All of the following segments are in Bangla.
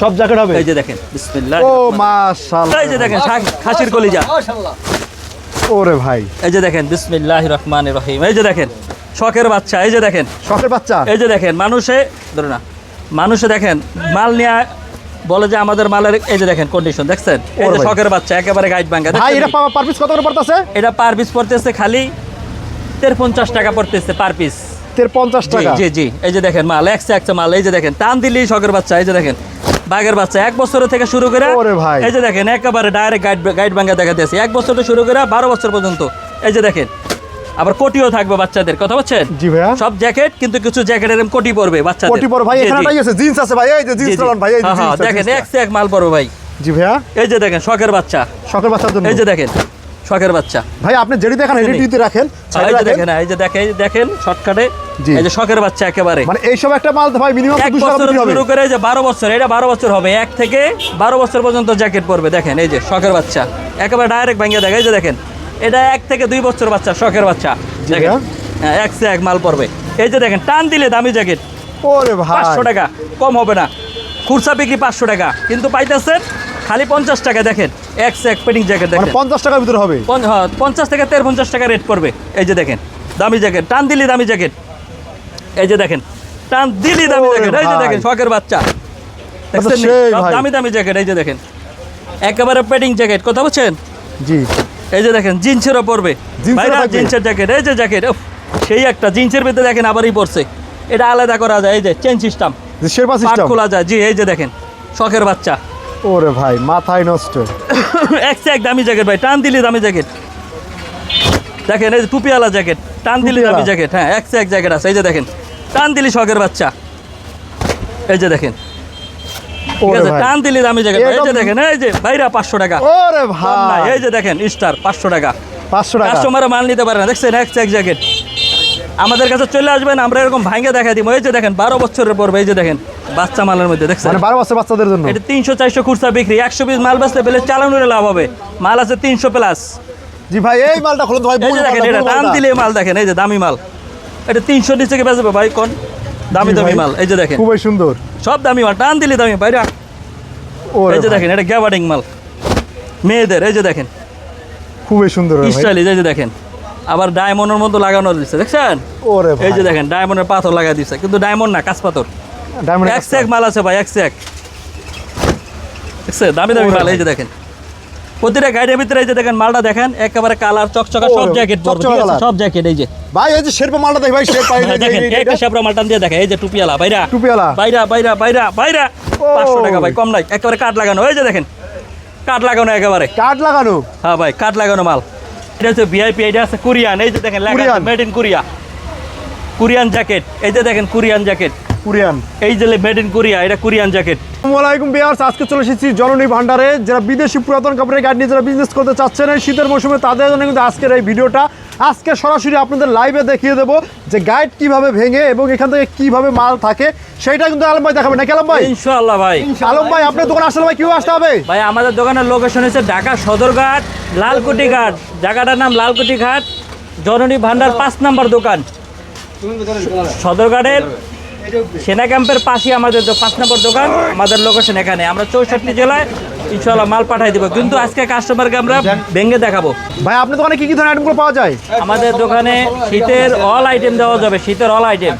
সব জ্যাকেট হবে? এই যে দেখেন বিসমিল্লাহ ও মাশাআল্লাহ। এই যে দেখেন শাক- খাসির কলিজা। মাশাআল্লাহ। ওরে ভাই। এই যে দেখেন বিসমিল্লাহ রহমান রহিম। এই যে দেখেন শখের বাচ্চা এই যে দেখেন। শখের বাচ্চা? এই যে দেখেন মানুষে ধরে না মানুষে দেখেন মাল নিয়ে বলে যে আমাদের মালের এই যে দেখেন কন্ডিশন দেখছেন? এই যে শখের বাচ্চা একেবারে গাইড ভাঙ্গা। ভাই? এটা পার পিস কত করে পড়তেছে? এটা পার পিস পড়তেছে খালি তের পঞ্চাশ টাকা পড়তেছে পার পিস তের পঞ্চাশ টাকা। জি জি। এই যে দেখেন মাল একশো একশো মাল। এই যে দেখেন টান দিলেই শখের বাচ্চা এই যে দেখেন বাঘের বাচ্চা। এক বছর থেকে শুরু করে। এই যে দেখেন একেবারে ডাইরেক্ট গাইড গাইড ভাঙ্গা দেখাতেছে এক বছর থেকে শুরু করে বারো বছর পর্যন্ত। এই যে দেখেন আবার কোটিও থাকবে বাচ্চাদের। কথা বলছেন? জি ভাইয়া। সব জ্যাকেট কিন্তু কিছু জ্যাকেটের এরকম কোটি পড়বে বাচ্চাদের। কোটি পর ভাই জি, এখানে জি। টাই আছে জিন্স আছে ভাই এই যে জিন্স। চালান ভাই এই যে হ্যাঁ, হ্যাঁ, দেখেন। এক এক মাল পড়বে ভাই। জি ভাইয়া। এই যে দেখেন শখের বাচ্চা। শখের বাচ্চার জন্য। এই যে দেখেন শখের বাচ্চা। ভাই আপনি যেটি দেখেন। এডিটিতে রাখেন এই যে দেখেন এই যে দেখেন এই দেখেন শর্টকাটে এই যে শখের বাচ্চা একেবারে। মানে এইসব একটা মাল ভাই মিনিমাম এক দুশো টাকা বছর হবে। শুরু করে এই যে বারো বছর এটা বারো বছর হবে। এক থেকে বারো বছর পর্যন্ত জ্যাকেট পড়বে দেখেন এই যে শখের বাচ্চা। একেবারে ডাইরেক্ট ভাঙিয়ে দেখে এই যে দেখেন এটা এক থেকে দুই বছর বাচ্চা শখের বাচ্চা। দেখেন হ্যাঁ এক সে এক মাল পড়বে এই যে দেখেন টান দিলে দামি জ্যাকেট ওরে ভাই। পাঁচশো টাকা কম হবে না। খুচরা বিক্রি পাঁচশো টাকা কিন্তু পাইতেছেন খালি পঞ্চাশ টাকা দেখেন এক সে এক পেডিং জ্যাকেট মানে দেখেন পঞ্চাশ টাকার ভিতরে হবে? হ্যাঁ, পঞ্চাশ থেকে তেরো পঞ্চাশ টাকা রেট পড়বে। এই যে দেখেন দামি জ্যাকেট টান দিলি দামি জ্যাকেট এই যে দেখেন টান দিলি দামি জ্যাকেট এই যে দেখেন শখের বাচ্চা। ভাই। দামি দামি জ্যাকেট এই যে দেখেন। একেবারে পেডিং জ্যাকেট কথা বলছেন? জি। এই যে দেখেন জিন্সেরও জিন্সেরও জিন্সের জ্যাকেট এই যে জ্যাকেট সেই একটা জিন্সের ভিতরে দেখেন আবারই পড়ছে। এটা আলাদা করা যায় এই যে চেন সিস্টেম খোলা যায়। জি এই যে দেখেন শখের বাচ্চা। ওরে ভাই মাথায় নষ্ট। এক এক দামি জ্যাকেট ভাই টান দিলি দামি জ্যাকেট দেখেন এই যে টুপিওয়ালা জ্যাকেট টান দিলি দামি জ্যাকেট হ্যাঁ এক এক জ্যাকেট আছে এই যে দেখেন টান দিলি শখের বাচ্চা। এই যে দেখেন টান দিলি দামি জ্যাকেট এই যে দেখেন এই যে বাইরা পাঁচশো টাকা। ওরে ভাই। এই যে দেখেন স্টার পাঁচশো টাকা। পাঁচশো টাকা। কাস্টমার মাল নিতে পারে না দেখছেন এক চেক জ্যাকেট আমাদের কাছে চলে আসবেন আমরা এরকম ভাঙ্গে দেখা দিব। এই যে দেখেন বারো বছরের পড়বে এই যে দেখেন বাচ্চা মালের মধ্যে দেখছেন? মানে বারো বছর বাচ্চাদের জন্য? এটা তিনশো চারশো খুচরা বিক্রি একশো পিস মাল বেচতে পেলে চালানোর লাভ হবে। মাল আছে তিনশো প্লাস। জি ভাই এই মালটা খুলুন ভাই এই যে দেখেন এটা দাম দিলে মাল দেখেন এই যে দামি মাল। এটা তিনশো নিচে থেকে বেচবে ভাই কোন? দামি দামি মাল এই যে দেখেন। খুবই সুন্দর। সব দামি মাল টান দিলে দামি ওরে এই যে দেখেন এটা গ্যাবার্ডিং মাল। মেয়েদের এই যে দেখেন। খুবই সুন্দর ভাই। স্টাইলিশ এই যে দেখেন। আবার ডায়মন্ডের মতো লাগানো দিচ্ছে দেখছেন? ওরে এই যে দেখেন ডায়মন্ডের পাথর লাগা দিচ্ছে কিন্তু ডায়মন্ড না কাঁচ পাথর ডায়মন্ড এক সেক মাল আছে ভাই এক সেক দেখছে দামি দামি মাল এই যে দেখেন। প্রতিটা গাড়ির ভিতরে এই যে দেখেন মালটা দেখেন একেবারে কালার চকচকা সব জ্যাকেট। সব জ্যাকেট এই যে। ভাই এই যে শেরপা মালটা দেখ ভাই শেরপা এই যে- দেখেন একটা শ্যাপরা মালটান দিয়ে দেখে এই যে টুপিয়ালা বাইরা টুপিওয়ালা। বাইরা বাইরা বাইরা বাইরা ও। পাঁচশো টাকা ভাই কম নাই। একেবারে কাঠ লাগানো এই যে দেখেন। কাঠ লাগানো একেবারে। কার্ড লাগানো? হ্যাঁ ভাই কাঠ লাগানো মাল। এটা হচ্ছে ভিআইপি এটা আছে কোরিয়ান এই যে দেখেন made in Korea Korean jacket এই যে দেখেন কোরিয়ান জ্যাকেট কোরিয়ান এই যে মেড ইন কোরিয়া এটা কোরিয়ান জ্যাকেট আসসালামু আলাইকুম বিয়ার্স আজকে চলে এসেছি জননী ভান্ডারে। যারা বিদেশি পুরাতন কাপড়ের গাড়ি নিয়ে যারা বিজনেস করতে চাচ্ছেন এই শীতের মৌসুমে তাদের জন্য কিন্তু আজকের এই ভিডিওটা। আজকে সরাসরি আপনাদের লাইভে দেখিয়ে দেবো যে গাইড কীভাবে ভেঙে এবং এখান থেকে কীভাবে মাল থাকে। সেটা কিন্তু আলম ভাই দেখাবে নাকি আলম ভাই? ইনশাল্লাহ ভাই। আলম ভাই আপনার দোকান আসলে ভাই কীভাবে আসতে হবে? ভাই আমাদের দোকানের লোকেশন হচ্ছে ঢাকা সদরঘাট লালকুটি ঘাট। জায়গাটার নাম লালকুটি ঘাট জননী ভান্ডার পাঁচ নাম্বার দোকান। সদরঘাটের সেনা ক্যাম্পের পাশে আমাদের পাঁচ নম্বর দোকান আমাদের লোকেশন এখানে। আমরা চৌষট্টি জেলায় ইনশাল্লাহ মাল পাঠাই দিব। কিন্তু আজকে কাস্টমারকে আমরা ভেঙে দেখাবো। ভাই আপনার দোকানে কি কি ধরনের আইটেমগুলো পাওয়া যায়? আমাদের দোকানে শীতের অল আইটেম দেওয়া যাবে শীতের অল আইটেম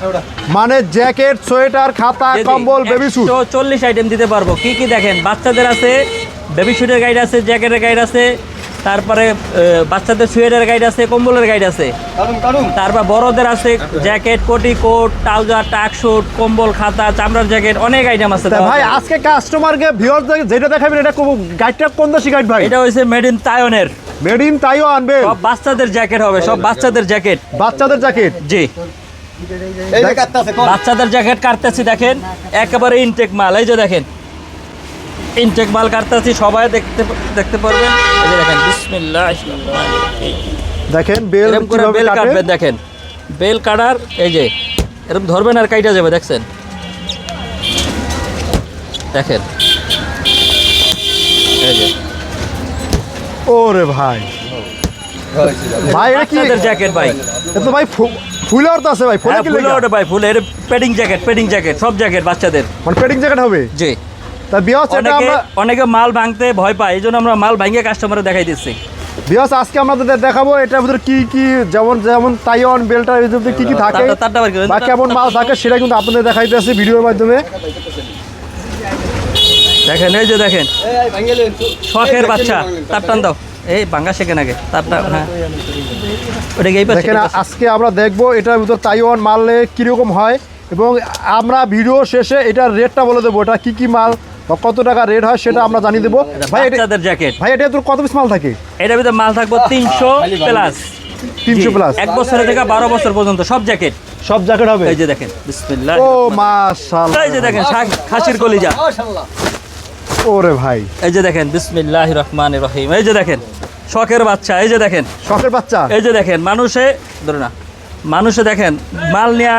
মানে জ্যাকেট সোয়েটার খাতা কম্বল বেবি স্যুট চল্লিশ আইটেম দিতে পারব। কি কি দেখেন? বাচ্চাদের আছে বেবি শুটের গাইড আছে জ্যাকেটের গাইড আছে তারপরে বাচ্চাদের সুয়েটার গাইড আছে কম্বলের গাইড আছে। তারপর বড়দের আছে জ্যাকেট কোটি কোট ট্রাউজার টাক শুট কম্বল খাতা চামড়ার জ্যাকেট অনেক আইটেম আছে। ভাই। আজকে কাস্টমারকে ভিউয়ার্স যেটা দেখাবেন এটা গাইডটা কোন দেশি গাইড ভাই? এটা হচ্ছে মেড ইন তায়নের মেড ইন তাইও আনবে সব বাচ্চাদের জ্যাকেট হবে সব বাচ্চাদের জ্যাকেট বাচ্চাদের জ্যাকেট জি। বাচ্চাদের জ্যাকেট কাটতেছি দেখেন। একেবারে ইনটেক মাল এই যে দেখেন। ইনটেক মাল কাটতেছি সবাই দেখতে দেখতে পারবেন। এই যে দেখেন বিসমিল্লাহ দেখেন বেল করে কীভাবে বেল কাটবেন? দেখেন। বেল কাটার এই যে এরকম ধরবেন আর কাইটা যাবে দেখছেন? দেখেন। এই যে। ওরে ভাই। ভাই এটা কি জ্যাকেট ভাই। এটা তো ভাই ফুলে আছে ভাই ভাই এর পেডিং জ্যাকেট পেডিং জ্যাকেট সব জ্যাকেট বাচ্চাদের। মানে পেডিং জ্যাকেট হবে? জি। তা বিয়াস এটা অনেকে আমরা অনেকে মাল ভাঙতে ভয় পায় এই জন্য আমরা মাল ভাঙিয়ে কাস্টমারে দেখাই দিচ্ছি। বিয়াস আজকে আমাদের দেখাবো এটার ভিতরে কি কি যেমন যেমন তাইওয়ান বেল্টার ভিতরে কি কি থাকে। বা কেমন মাল থাকে সেটা কিন্তু আপনাদের দেখাইতেছি ভিডিওর মাধ্যমে। দেখেন এই যে দেখেন। শখের বাচ্চা। তার টান দাও এই ভাঙ্গা শেখেন আগে তারটা হ্যাঁ। ওটা দেখেন আজকে আমরা দেখব এটার ভিতর তাইওয়ান মালে কীরকম হয় এবং আমরা ভিডিও শেষে এটার রেটটা বলে দেবো এটা কি কি মাল বা কত টাকা রেট হয় সেটা আমরা জানিয়ে দেবো। ভাই এটা বাচ্চাদের জ্যাকেট ভাই এটা তোর কত পিস মাল থাকে? এটার ভিতরে মাল থাকব তিনশো প্লাস তিনশো প্লাস এক বছরের থেকে বারো বছর পর্যন্ত সব জ্যাকেট সব জ্যাকেট হবে? এই যে দেখেন বিসমিল্লাহ। ও মাশাআল্লাহ। এই যে দেখেন খাসির কলিজা। ওরে ভাই। এই যে দেখেন বিসমিল্লাহ রহমান রহিম। এই যে দেখেন শখের বাচ্চা এই যে দেখেন। শখের বাচ্চা? এই যে দেখেন মানুষে ধরে না মানুষে দেখেন মাল নিয়ে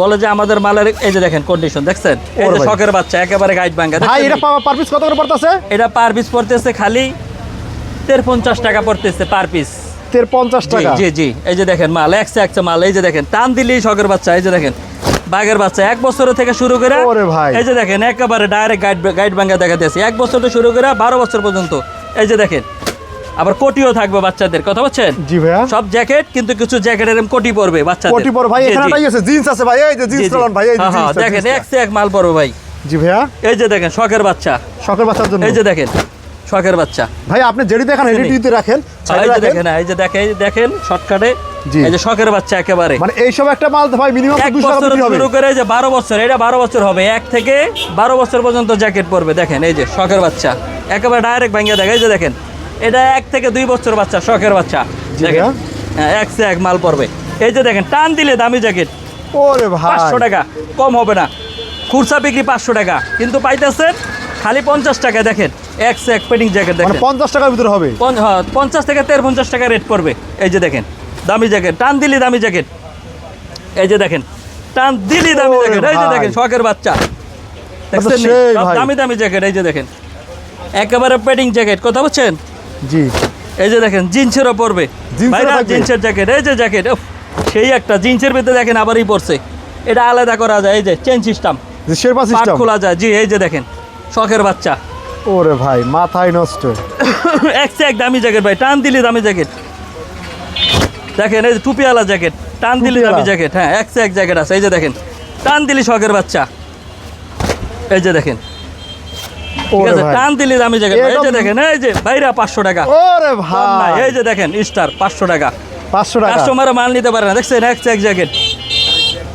বলে যে আমাদের মালের এই যে দেখেন কন্ডিশন দেখছেন? এই যে শখের বাচ্চা একেবারে গাইড ভাঙ্গা ভাই এটা? পার পিস কত করে পড়তেছে? এটা পার পিস পড়তেছে খালি তের পঞ্চাশ টাকা পড়তেছে পার পিস তের পঞ্চাশ জি টাকা? জি জি এই যে দেখেন মাল একশো একশো মাল এই যে দেখেন টান দিলেই শখের বাচ্চা এই যে দেখেন বাঘের বাচ্চা এক বছর থেকে শুরু করে ওরে ভাই। এই যে দেখেন একেবারে ডাইরেক্ট গাইড গাইড ভাঙ্গা দেখাতেছে এক বছর থেকে শুরু করে বারো বছর পর্যন্ত এই যে দেখেন আবার কোটিও থাকবে বাচ্চাদের কথা বলছেন জি ভাইয়া সব জ্যাকেট কিন্তু কিছু জ্যাকেটের এরকম কোটি পড়বে বাচ্চাদের কোটি পর ভাই জি, এখানে জি। আছে জিন্স আছে ভাই এই যে জিন্স। চালান ভাই এই যে হ্যাঁ, হ্যাঁ, দেখেন এক সে এক মাল পড়বে ভাই জি ভাইয়া এই যে দেখেন শখের বাচ্চা শখের বাচ্চার জন্য এই যে দেখেন শখের বাচ্চা ভাই আপনি যেটি দেখান। এডিটিতে রাখেন এই যে দেখেন এই যে দেখেন দেখেন শর্টকাটে জি। এই যে শখের বাচ্চা একেবারে মানে এই সব একটা মাল ভাই মিনিমাম এক দুশো টাকা বছর বিক্রি হবে শুরু করে যে বারো বছর এটা বারো বছর হবে এক থেকে বারো বছর পর্যন্ত জ্যাকেট পরবে দেখেন এই যে শখের বাচ্চা একেবারে ডাইরেক্ট ভাঙিয়ে দেখে এই যে দেখেন এটা এক থেকে দুই বছর বাচ্চা শখের বাচ্চা। দেখেন। হ্যাঁ, এক সে এক মাল পড়বে। এই যে দেখেন টান দিলে দামি জ্যাকেট। ওরে ভাই। পাঁচশো টাকা কম হবে না। খুচরা বিক্রি পাঁচশো টাকা কিন্তু পাইতেছেন খালি পঞ্চাশ টাকা। দেখেন এক সে এক পেডিং জ্যাকেট মানে দেখেন। পঞ্চাশ টাকার ভিতরে হবে? হ্যাঁ, পঞ্চাশ থেকে তেরো পঞ্চাশ টাকা রেট পড়বে। এই যে দেখেন দামি জ্যাকেট। টান দিলি দামি জ্যাকেট। এই যে দেখেন টান দিলি দামি জ্যাকেট। এই যে দেখেন শখের বাচ্চা। দেখছেন নি? সেই সব ভাই। দামি দামি জ্যাকেট এই যে দেখেন। একেবারে পেডিং জ্যাকেট। কথা বলছেন জি। এই যে দেখেন জিন্সেরও থাকবে? জিন্সের জ্যাকেট এই যে জ্যাকেট সেই একটা জিন্সের ভিতরে দেখেন আবারই পড়ছে এটা আলাদা করা যায় এই যে চেন সিস্টেম শেরপা সিস্টেম খোলা যায় জি এই যে দেখেন শখের বাচ্চা। ওরে ভাই মাথায় নষ্ট। এক সে এক দামি জ্যাকেট ভাই টান দিলি দামি জ্যাকেট দেখেন এই যে টুপিওয়ালা জ্যাকেট টান দিলি দামি জ্যাকেট হ্যাঁ এক সে এক জ্যাকেট আছে এই যে দেখেন টান দিলি শখের বাচ্চা। এই যে দেখেন ঠিক আছে টান দিলি দামি জ্যাকেট এই যে দেখেন এই যে ভাইরা পাঁচশো টাকা। ওরে ভাই। এই যে দেখেন স্টার পাঁচশো টাকা। পাঁচশো টাকা। কাস্টমার মাল নিতে পারে না। দেখছেন এক এক জ্যাকেট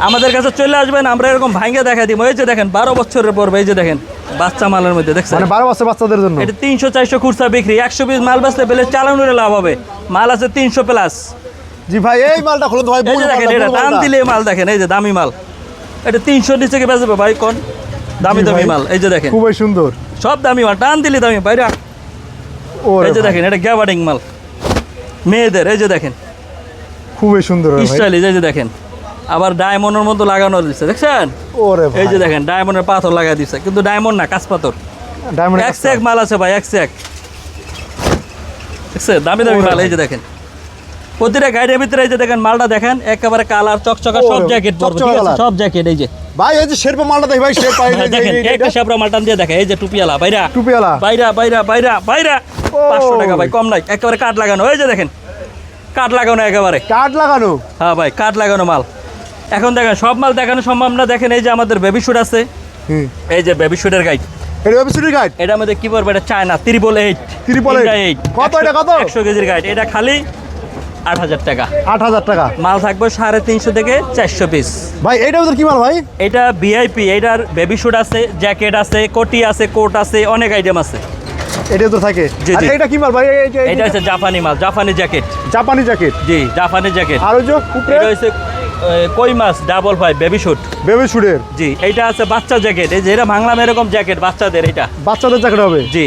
আমাদের কাছে চলে আসবেন আমরা এরকম ভাঙ্গে দেখা দিব। এই যে দেখেন বারো বছরের পড়বে এই যে দেখেন বাচ্চা মালের মধ্যে দেখছেন? মানে বারো বছর বাচ্চাদের জন্য। এটা তিনশো চারশো খুচরা বিক্রি। একশো পিস মাল বেচলে পেলে চালানোর লাভ হবে। মাল আছে তিনশো প্লাস জি ভাই এই মালটা খুলুন তো ভাই এই যে দেখেন এটা দাম দিলে মাল দেখেন এই যে দামি মাল। এটা তিনশো নিচে কি বেচবে ভাই কোন? দামি দামি মাল। এই যে দেখেন। খুবই সুন্দর। সব দামি মাল টান দিলে দামি বাইরে এই যে দেখেন এটা গ্যাবার্ডিং মাল। মেয়েদের এই যে দেখেন। খুবই সুন্দর ভাই। স্টাইলিশ এই যে দেখেন। আবার ডায়মন্ডের মতো লাগানো দিচ্ছে দেখছেন? ওরে ভাই এই যে দেখেন ডায়মন্ডের পাথর লাগাই দিচ্ছে কিন্তু ডায়মন্ড না কাঁচ পাথর ডায়মন্ড এক মাল আছে ভাই এক দেখছে দামি দামি মাল এই যে দেখেন। প্রতিটা গাড়ির ভিতরে এই যে দেখেন মালটা দেখেন একেবারে কালার চকচকা সব জ্যাকেট। সব জ্যাকেট এই যে। ভাই এই যে শেরপা মালটা দেখ ভাই শেরপা এই যে- হ্যাঁ, দেখেন একটা এইটা- সাবরা মালটান দিয়ে দেখে এই যে টুপিওয়ালা বাইরা টুপিওয়ালা। বাইরা বাইরা বাইরা বাইরা ও। পাঁচশো টাকা ভাই কম নাই একেবারে কাঠ লাগানো এই যে দেখেন। কাঠ লাগানো একেবারে। কার্ড লাগানো? হ্যাঁ ভাই কাঠ লাগানো মাল। এখন দেখেন সব মাল দেখানো সম্ভব না দেখেন এই যে আমাদের বেবি শুট আছে। হুম। এই যে বেবি শুটের গাইড এটা ওয়েবসাইটের গাইড এটা আমাদের কি বলব এটা China triple eight Triple eight। কত এটা, কত? একশো কেজির গাইড এটা খালি আট হাজার টাকা। আট হাজার টাকা। মাল থাকবে সাড়ে তিনশো থেকে চারশো পিস ভাই এইটার ভিতর কি মাল ভাই? এটা ভিআইপি এটার বেবি শুট আছে জ্যাকেট আছে কোটি আছে কোট আছে অনেক আইটেম আছে। এটা তো থাকে? জি, আর জি। এটা কি মাল ভাই? এটা হচ্ছে জাপানি মাল জাপানি জ্যাকেট জাপানি জ্যাকেট জি জাপানি জ্যাকেট আর ওই যে এটা হচ্ছে কই মাছ? Double five baby suit baby শুটের জি এইটা আছে বাচ্চা জ্যাকেট এই যে এটা বাংলাম এরকম জ্যাকেট বাচ্চাদের এটা বাচ্চাদের জ্যাকেট হবে? জি।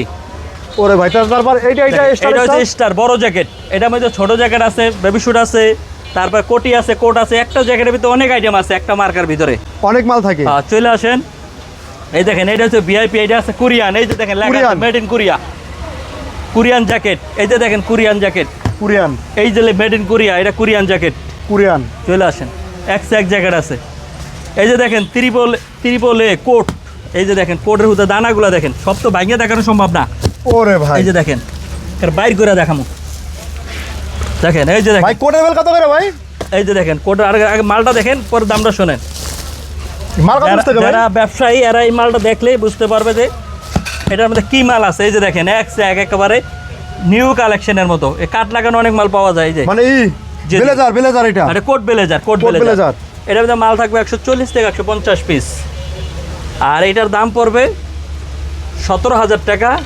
ওরে ভাই তারপর এইটা এইটা এটা হচ্ছে স্টার বড় জ্যাকেট এটার মধ্যে ছোট জ্যাকেট আছে বেবি শুট আছে তারপর কোটি আছে কোট আছে একটা জ্যাকেটের ভিতরে অনেক আইটেম আছে একটা মার্কার ভিতরে। অনেক মাল থাকে। আহ, চলে আসেন। এই দেখেন এটা হচ্ছে ভিআইপি এটা আছে কোরিয়ান। এই যে দেখেন লেখা। Made in Korea Korean jacket এই যে দেখেন কোরিয়ান জ্যাকেট কোরিয়ান। এই যে মেড ইন কোরিয়া এটা কোরিয়ান জ্যাকেট কোরিয়ান। চলে আসেন। এক এক জ্যাকেট আছে। এই যে দেখেন ত্রিপল ত্রিপল এ কোট এই যে দেখেন কোটের হুতে দানাগুলো দেখেন সব তো ভাঙিয়ে দেখানো সম্ভব না। ওরে ভাই। এই যে দেখেন এর বাইর করে দেখামু। দেখেন এই যে দেখেন। ভাই কোটের বেল কত করে ভাই? এই যে দেখেন কোটের আগে আগে মালটা দেখেন পরে দামটা শোনেন। যারা- ব্যবসায়ী এরা এই মালটা দেখলেই বুঝতে পারবে যে এটার মধ্যে কি মাল আছে। এই যে দেখেন এক এক একেবারে নিউ কালেকশনের মতো। এই কাঠ লাগানো অনেক মাল পাওয়া যায় এই যে। মানে। বেলেজার বেলেজার এটা। এটা coat blazer coat coat blazer. এটার মধ্যে মাল থাকবে একশো চল্লিশ থেকে একশো পঞ্চাশ পিস আর এটার দাম পড়বে সতেরো হাজার টাকা।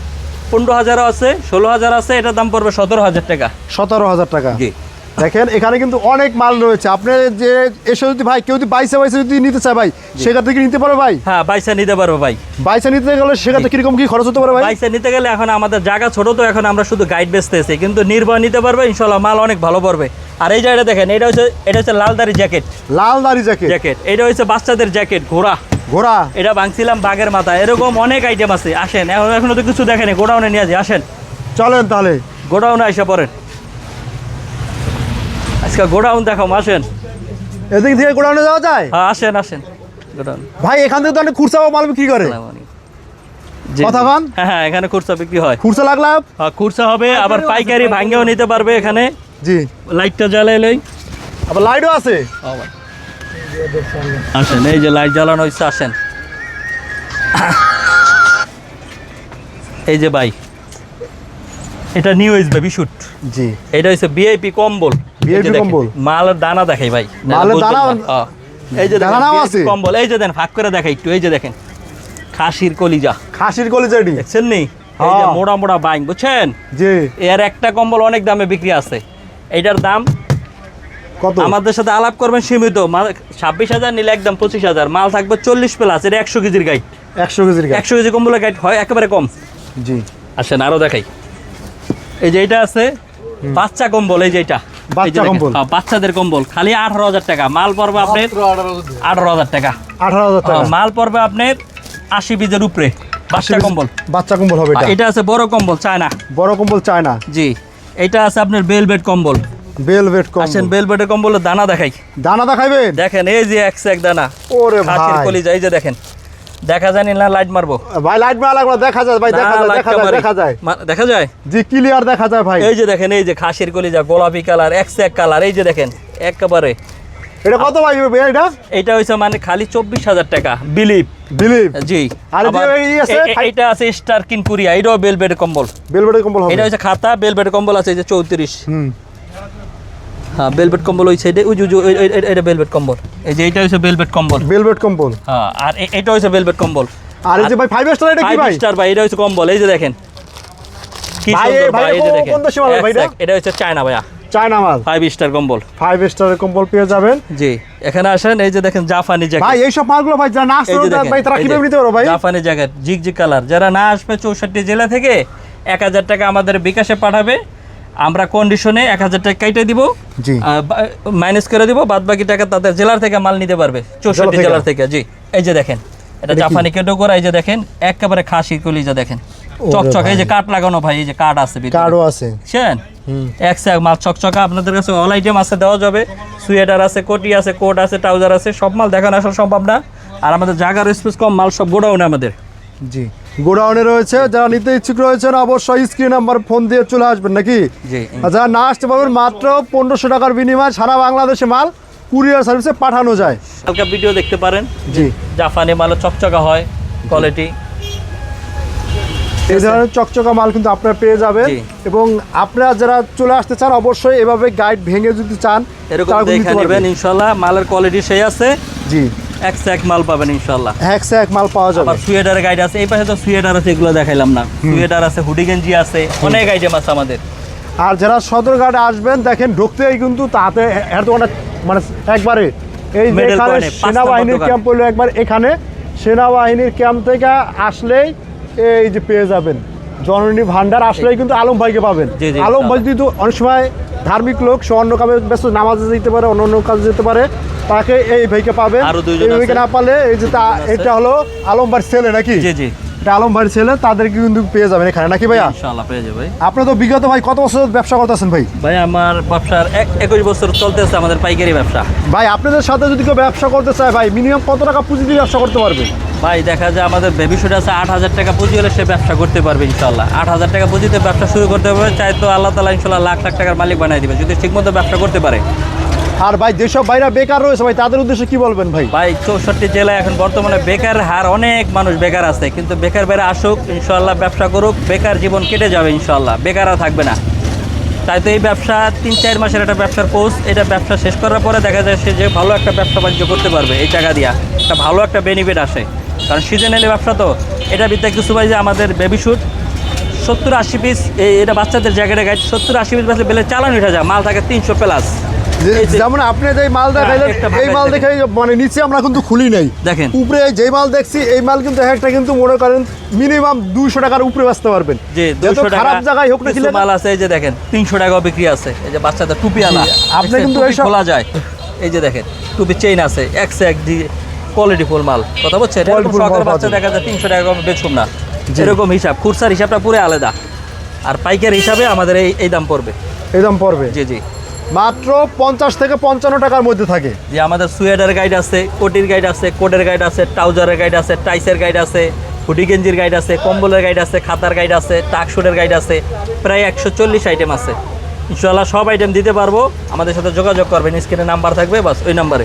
পনেরো হাজারও আছে ষোলো হাজার আছে এটার দাম পড়বে সতেরো হাজার টাকা। সতেরো হাজার টাকা। জি। দেখেন এখানে কিন্তু অনেক মাল রয়েছে। আপনি যে এসে যদি ভাই কেউ যদি বাইসে বাইসে যদি নিতে চায় ভাই সেখান থেকে নিতে পারবে ভাই? হ্যাঁ বাইসা নিতে পারব ভাই। বাইসে নিতে গেলে সেখান থেকে কীরকম কি খরচ হতে পারে ভাই? বাইসা নিতে গেলে এখন আমাদের জায়গা ছোট তো এখন আমরা শুধু গাইড বেচতেছি কিন্তু নির্ভয় নিতে পারবে ইনশাল্লাহ মাল অনেক ভালো পড়বে। আর এই জায়গাটা দেখেন এটা হচ্ছে এটা হচ্ছে লালদারি জ্যাকেট। লাল দাড়ি জ্যাকেট। জ্যাকেট এটা হচ্ছে বাচ্চাদের জ্যাকেট ঘোড়া। ঘোড়া? এটা ভাঙছিলাম বাঘের মাথা এরকম অনেক আইটেম আছে। আসেন এখন এখনও তো কিছু দেখেনি। গোডাউনে নিয়ে যাই আসেন। চলেন তাহলে। গোডাউনে এসে পড়েন। আজকে গোডাউন দেখো আসেন। এদিক থেকে গোডাউনে যাওয়া যায়? হ্যাঁ আসেন আসেন। গোডাউন। ভাই এখান থেকে তো অনেক খুরসা মাল বিক্রি করে? কথা। হ্যাঁ হ্যাঁ এখানে খুরসা বিক্রি হয়। খুরসা হ্যাঁ, খুরসা হবে আবার পাইকারি ভাঙ্গেও নিতে পারবে এখানে। জি। লাইটটা আবার লাইটও আছে। আসেন এই যে লাইট জ্বালানো হয়েছে আসেন। এই যে ভাই এটা নিউ এজ বেবি শুট জি। এটা হচ্ছে বিআইপি কম্বল। দেখেন, কম্বল। মালের দানা দেখাই ভাই। বুঝবেন দানা? এই যে VIP আছে? কম্বল। এই যে দেন ভাগ করে দেখাই একটু এই যে দেখেন খাসির কলিজা। খাসির কলিজাটি দেখছেন নি? এই যে হ্যাঁ। মোড়া মোড়া বাইং বুঝছেন? জি। এর একটা কম্বল অনেক দামে বিক্রি আছে। এইটার দাম কত? আমাদের সাথে আলাপ করবেন সীমিত। ছাব্বিশ হাজার নিলে একদম পঁচিশ হাজার। মাল থাকবে চল্লিশ প্লাস এটা একশো কেজির গাইড একশো কেজির একশো কেজি কম্বলের গাইড হয় একেবারে কম। জি। আসেন আরও দেখাই। এই যে এটা আছে বাচ্চা কম্বল এই যে এটা বাচ্চা এই যে দেখেন, কম্বল। হ্যাঁ, বাচ্চাদের কম্বল খালি আঠারো হাজার টাকা। মাল পড়বে আপনার আঠারো হাজার টাকা আঠারো হাজার টাকা। হ্যাঁ, মাল পড়বে আপনার আশি পিজের উপরে। বাচ্চা কম্বল। বাচ্চা কম্বল হবে এটা। এটা আছে বড় কম্বল চায়না। বড় কম্বল চায় না জি এটা আছে আপনার বেলবেট কম্বল। বেলভেট আসেন কম্বল বেলবেটের কম্বলের দানা দেখাই। দানা দেখাইবেন দেখেন এই যে এক এক দানা। ওরে ভাই। কলিজা এই যে দেখেন। দেখা জানি না লাইট মারবো? ভাই লাইট মারা লাগল দেখা যায় ভাই দেখা যায় দেখা যায় দেখা যায়। দেখা যায়? জি ক্লিয়ার দেখা যায় ভাই। এই যে দেখেন এই যে খাসির কলিজা গোলাপি কালার এক এক কালার এই যে দেখেন একেবারে। এটা কত ভাই এটা? এটা হইছে মানে খালি চব্বিশ হাজার টাকা বিলিপ বিলিভ জি। আর এটা আছে স্টার কিনপুরিয়া এটাও বেলবেড কম্বল বেলভেটের কম্বল এটা হচ্ছে খাতা বেলবেড কম্বল আছে এই যে চৌত্রিশ। হুম। হ্যাঁ কম্বল ওই সাইডে ওই যে- এটা কম্বল। এই যে এটা হচ্ছে কম্বল। বেলভেট কম্বল। হ্যাঁ আর এটা হচ্ছে কম্বল। আর এই যে ভাই ফাইভ স্টার এটা কি ভাই? স্টার ভাই এটা হচ্ছে কম্বল এই যে দেখেন। কি ভাই, সুন্দর ভাই, ভাই এই যে কোন- দেখেন। কোন দেশি মাল ভাই এটা? এটা হচ্ছে চায়না ভাইয়া। চায়না মাল। ফাইভ স্টার কম্বল। ফাইভ স্টারের কম্বল পেয়ে যাবেন। জি এখানে আসেন এই যে দেখেন জাপানি জ্যাকেট ভাই এইসব মালগুলো ভাই যারা না আসতে এই ভাই তারা কীভাবে নিতে পারো ভাই? জাপানি জ্যাকেট জিগ জিগ কালার যারা না আসবে চৌষট্টি জেলা থেকে এক হাজার টাকা আমাদের বিকাশে পাঠাবে। আমরা কন্ডিশনে এক হাজার টাকা কেটে দিব জি। মাইনাস করে দিব বাদ বাকি টাকা তাদের জেলার থেকে মাল নিতে পারবে চৌষট্টি জেলার থেকে। জি। এই যে দেখেন এটা? জাপানি কেটো করা এই যে দেখেন একেবারে খাসি কলিজা দেখেন। ওরে চকচক এই যে কাঠ লাগানো ভাই এই যে কাঠ আছে। কার্ডও আছে। বুঝছেন? এক স্যাক মাল চকচকা আপনাদের কাছে অল আইটেম আছে দেওয়া যাবে। সুয়েটার আছে কোটি আছে কোট আছে ট্রাউজার আছে সব মাল দেখানো আসা সম্ভব না। আর আমাদের জায়গার স্পেস কম মাল সব গোডাউনে আমাদের। জি। গোডাউনে রয়েছে যারা নিতে ইচ্ছুক রয়েছেন অবশ্যই স্ক্রিন নাম্বার ফোন দিয়ে চলে আসবেন নাকি? যারা না আসতে পারবেন মাত্র পনেরোশো টাকার বিনিময়ে সারা বাংলাদেশে মাল কুরিয়ার সার্ভিসে পাঠানো যায়। হালকা ভিডিও দেখতে পারেন। জি। জাপানি মাল চকচকা হয় কোয়ালিটি এই ধরনের চকচকা মাল কিন্তু আপনারা পেয়ে যাবেন এবং আপনারা যারা চলে আসতে চান অবশ্যই এভাবে গাইড ভেঙে যদি চান এরকম দেখে নেবেন ইনশাল্লাহ মালের কোয়ালিটি সেই আছে। জি। এক মাল পাবেন এক মাল পাওয়া যাবে। গাইড আছে। এই পাশে তো সুয়েটার আছে এগুলো দেখাইলাম না। সুয়েটার আছে হুডি গেঞ্জি আছে অনেক আইটেম আছে আমাদের। আর যারা সদরঘাটে আসবেন দেখেন ঢুকতেই কিন্তু তাতে এর মানে একবারে এই যে এখানে সেনাবাহিনীর ক্যাম্প হলো একবার এখানে। সেনাবাহিনীর ক্যাম্প থেকে আসলেই এই যে পেয়ে যাবেন। জননী ভান্ডার আসলেই কিন্তু আলম ভাইকে পাবেন। আলম ভাই। কিন্তু অনেক সময় ধার্মিক লোক সে অন্য কামে ব্যস্ত নামাজে যেতে পারে অন্য অন্য কাজে যেতে পারে তাকে এই ভাইকে দুইজন এই ভাইকে না পারলে এই যে। এটা হলো আলম ভাইয়ের ছেলে নাকি? জি জি। এটা আলম ভাইয়ের ছেলে তাদেরকে কিন্তু পেয়ে যাবেন এখানে নাকি ভাইয়া? ইনশাল্লাহ পেয়ে যাবে ভাই। আপনি তো বিগত ভাই কত বছর ব্যবসা করতেছেন ভাই? ভাই আমার ব্যবসার এক একুশ বছর চলতেছে আমাদের পাইকারি ব্যবসা। ভাই আপনাদের সাথে যদি কেউ ব্যবসা করতে চায় ভাই মিনিমাম কত টাকা পুঁজি দিয়ে ব্যবসা করতে পারবে? ভাই দেখা যায় আমাদের বেবি শুট আছে আট হাজার টাকা পুঁজি হলে সে ব্যবসা করতে পারবে ইনশাল্লাহ আট হাজার টাকা পুঁজিতে ব্যবসা শুরু করতে পারবে চাই তো আল্লাহ তালা ইনশাল্লাহ লাখ লাখ টাকার মালিক বানিয়ে দিবে যদি ঠিকমতো ব্যবসা করতে পারে। আর ভাই যেসব ভাইরা বেকার রয়েছে ভাই তাদের উদ্দেশ্যে কি বলবেন ভাই? ভাই চৌষট্টি জেলায় এখন বর্তমানে বেকার হার অনেক মানুষ বেকার আছে কিন্তু বেকার বেড়ে আসুক ইনশাল্লাহ ব্যবসা করুক বেকার জীবন কেটে যাবে ইনশাল্লাহ বেকার আর থাকবে না। তাই তো এই ব্যবসা তিন চার মাসের একটা ব্যবসার পোস্ট এটা ব্যবসা শেষ করার পরে দেখা যায় সে যে ভালো একটা ব্যবসা বাণিজ্য করতে পারবে এই টাকা দিয়া। একটা ভালো একটা বেনিফিট আসে। কারণ সিজনালি ব্যবসা তো। এটা ভিত্তিতে কিছু ভাই যে আমাদের বেবি শুট সত্তর আশি পিস এটা বাচ্চাদের জ্যাকেটে গাইড সত্তর আশি পিস বেচলে বেলে চালান উঠে যায় মাল থাকে তিনশো প্লাস যেমন আপনি যে মাল দেখাইলেন এই মাল দেখে মানে নিচে আমরা কিন্তু খুলি নাই। দেখেন। উপরে যে মাল দেখছি এই মাল কিন্তু একটা কিন্তু মনে করেন মিনিমাম দুইশো টাকার উপরে বেচতে পারবেন। যে যত 200 টাকা খারাপ জায়গায় হোক না মাল আছে এই যে দেখেন তিনশো টাকা বিক্রি আছে। এই যে বাচ্চাদের টুপি আলা আপনি কিন্তু খোলা যায়। এই যে দেখেন টুপি চেইন আছে একশো এক দি কোয়ালিটি ফুল মাল। কথা এরকম সরকার পাওয়া বাচ্চা দেখা যায় তিনশো টাকা কম বেচুম না। জি। এরকম হিসাব। খুরসার হিসাবটা পুরো আলাদা। আর পাইকার হিসাবে আমাদের এই এই দাম পড়বে। এই দাম পড়বে? জি জি। মাত্র পঞ্চাশ থেকে পঞ্চান্ন টাকার মধ্যে থাকে। যে আমাদের সুয়েডার গাইড আছে কোটির গাইড আছে কোটের গাইড আছে ট্রাউজারের গাইড আছে টাইসের গাইড আছে হুডি গেঞ্জির গাইড আছে কম্বলের গাইড আছে খাতার গাইড আছে টাকশুটের গাইড আছে প্রায় একশো চল্লিশ আইটেম আছে। ইনশাল্লাহ সব আইটেম দিতে পারব। আমাদের সাথে যোগাযোগ করবেন। স্ক্রিনে নাম্বার থাকবে বাস ওই নাম্বারে